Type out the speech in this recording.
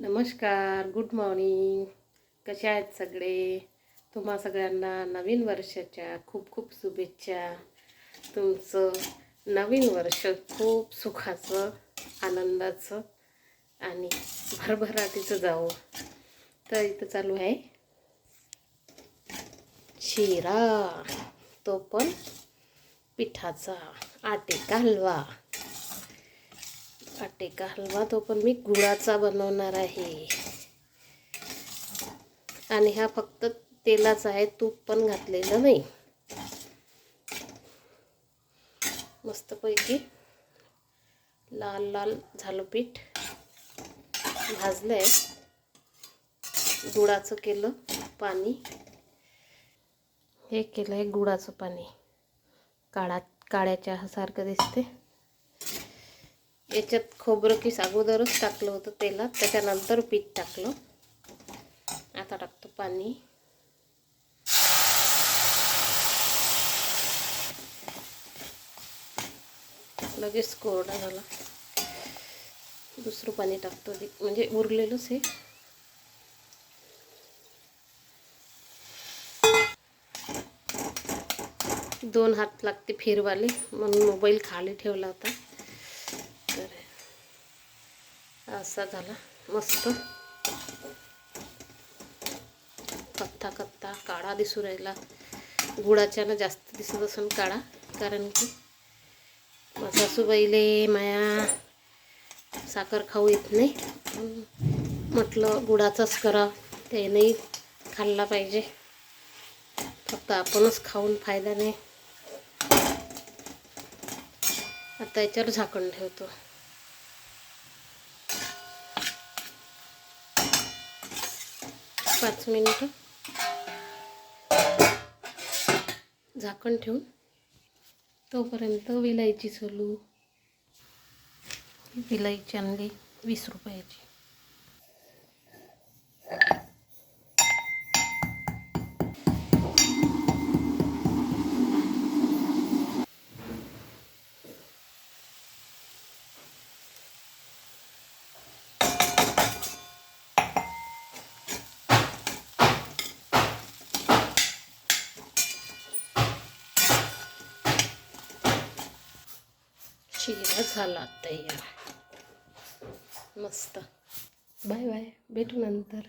नमस्कार good morning कसे आहेत सगळे? तुम्हा सगळ्यांना नवीन वर्षाच्या खूप खूप शुभेच्छा. तुमचं नवीन वर्ष खूप सुखाचं आनंदाचं आणि भरभराटीचं जावं. तर इथं चालू आहे. शिरा तो पण पिठाचा आटे हलवा आटेका हलवा तो पण मी गुळाचा बनवणार आहे. आणि हा फक्त तेलाचा आहे. तूप पण घातलेलं नाही. मस्तपैकी लाल लाल झालं पीठ भाजलं आहे गुळाचं केलं पाणी. हे केलं आहे गुळाचं पाणी. काळा काळ्या चहासारखं दिसते याच्यात खोबरं की अगोदरच टाकलं होतं तेलात त्याच्यानंतर पीठ टाकलं. आता टाकतो पाणी. लगेच कोरडा झाला. दुसरं पाणी टाकतो म्हणजे उरलेलंच हे. दोन हात लागते फिरवाले म्हणून मोबाईल खाली ठेवला होता तर असा झाला. मस्त. कत्ता कत्ता काळा दिसू राहिला. गुळाच्यानं जास्त दिसत असून काळा कारण की सासूबाईले माया साखर खाऊ येत नाही. म्हटलं गुळाचाच करा. त्यानेही खाल्ला पाहिजे. फक्त आपणच खाऊन फायदा नाही. आता याच्यावर झाकण ठेवतो. पाच मिनटं. झाकण ठेवून तोपर्यंत विलायची सोलू विलायची आणली वीस रुपयाची. शिरा झाला तयार. मस्त. Bye bye. भेटू नंतर.